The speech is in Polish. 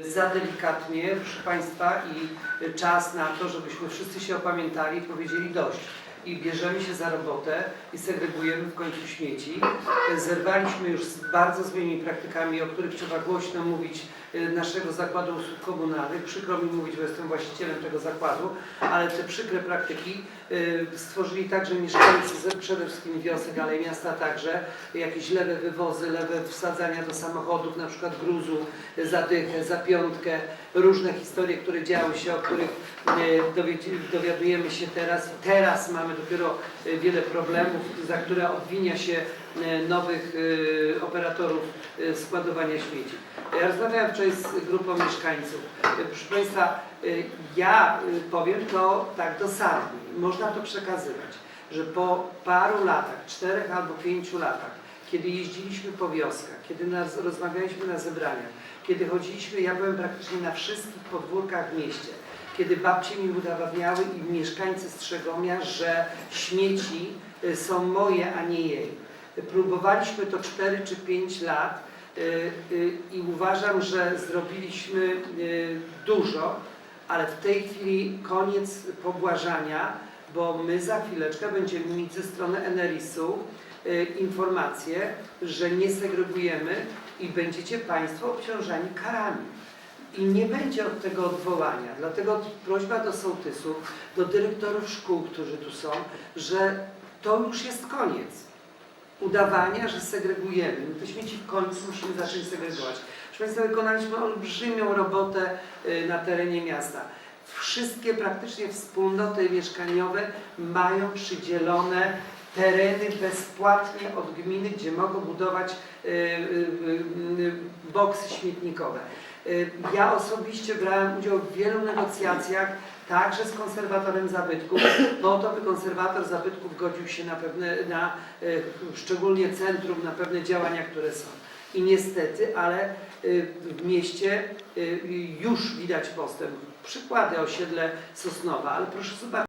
za delikatnie, proszę Państwa, i czas na to, żebyśmy wszyscy się opamiętali i powiedzieli dość. I bierzemy się za robotę i segregujemy w końcu śmieci. Zerwaliśmy już z bardzo złymi praktykami, o których trzeba głośno mówić y, naszego zakładu usług komunalnych. Przykro mi mówić, bo jestem właścicielem tego zakładu, ale te przykre praktyki y, stworzyli także mieszkańcy ze przede wszystkim wiosek, ale i miasta także, jakieś lewe wywozy, lewe wsadzania do samochodów, na przykład gruzu za dychę, za piątkę, różne historie, które działy się, o których dowiadujemy się teraz. Teraz mamy dopiero y, wiele problemów, za które obwinia się y, nowych y, operatorów składowania śmieci. Ja rozmawiałem wczoraj z grupą mieszkańców. Proszę Państwa, ja powiem to tak dosadnie, można to przekazywać, że po paru latach, czterech albo pięciu latach, kiedy jeździliśmy po wioskach, kiedy nas, rozmawialiśmy na zebraniach, kiedy chodziliśmy, ja byłem praktycznie na wszystkich podwórkach w mieście, kiedy babcie mi udowadniały i mieszkańcy Strzegomia, że śmieci y, są moje, a nie jej. Próbowaliśmy to 4 czy 5 lat y, y, i uważam, że zrobiliśmy dużo, ale w tej chwili koniec pobłażania, bo my za chwileczkę będziemy mieć ze strony Enerisu informację, że nie segregujemy i będziecie Państwo obciążani karami. I nie będzie od tego odwołania. Dlatego prośba do sołtysów, do dyrektorów szkół, którzy tu są, że to już jest koniec udawania, że segregujemy. My te śmieci w końcu musimy zacząć segregować. Proszę Państwa, wykonaliśmy olbrzymią robotę y, na terenie miasta. Wszystkie praktycznie wspólnoty mieszkaniowe mają przydzielone tereny bezpłatnie od gminy, gdzie mogą budować y, y, y, boksy śmietnikowe. Ja osobiście brałem udział w wielu negocjacjach, także z konserwatorem zabytków, po to, by konserwator zabytków godził się na pewne, na szczególnie centrum, na pewne działania, które są. I niestety, ale w mieście już widać postęp. Przykłady osiedle Sosnowa, ale proszę zobaczyć.